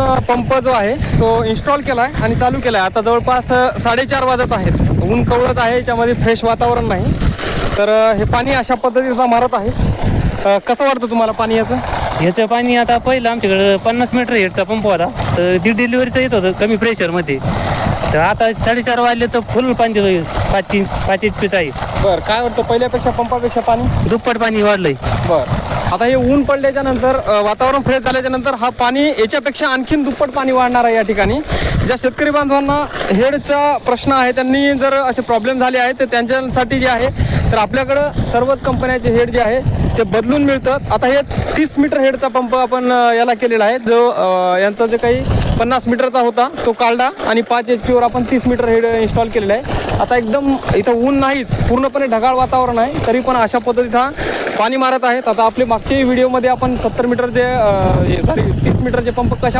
आपण पंप जो आहे तो इन्स्टॉल केला आहे आणि चालू केला आहे आता जवळपास साडेचार वाजत आहेत. ऊन कवळत आहे याच्यामध्ये फ्रेश वातावरण नाही. तर हे पाणी अशा पद्धतीचं मारत आहे. कसं वाटतं तुम्हाला पाणी याचं? ह्याचं पाणी आता पहिलं आमच्याकडं पन्नास मीटर हेडचा पंप होता. तर दीड डिलिव्हरीचं येत होतं कमी प्रेशरमध्ये. तर आता साडेचार वाजले तर फुल पाणी देतो पाच इंच पाच एच पीच आहे. बरं काय वाटतं पहिल्यापेक्षा पंपापेक्षा पाणी? दुप्पट पाणी वाढलंय. बर. आता हे ऊन पडल्याच्या नंतर वातावरण फ्रेश झाल्याच्यानंतर हा पाणी याच्यापेक्षा आणखीन दुप्पट पाणी वाढणार आहे या ठिकाणी. ज्या शेतकरी बांधवांना हेडचा प्रश्न आहे त्यांनी जर असे प्रॉब्लेम झाले आहेत तर त्यांच्यासाठी जे आहे तर आपल्याकडं सर्वच कंपन्याचे हेड जे आहे ते बदलून मिळतात. आता हे तीस मीटर हेडचा पंप आपण याला केलेला आहे जो यांचा जे काही पन्नास मीटरचा होता तो काढला आणि पाच एच पीवर आपण तीस मीटर हेड इन्स्टॉल केलेला आहे. आता एकदम इथं ऊन नाहीच पूर्णपणे ढगाळ वातावरण आहे तरी पण अशा पद्धतीत हा पाणी मारत आहेत. आता आपले मागच्या व्हिडिओमध्ये आपण सत्तर मीटर जे सॉरी तीस मीटरचे पंप कशा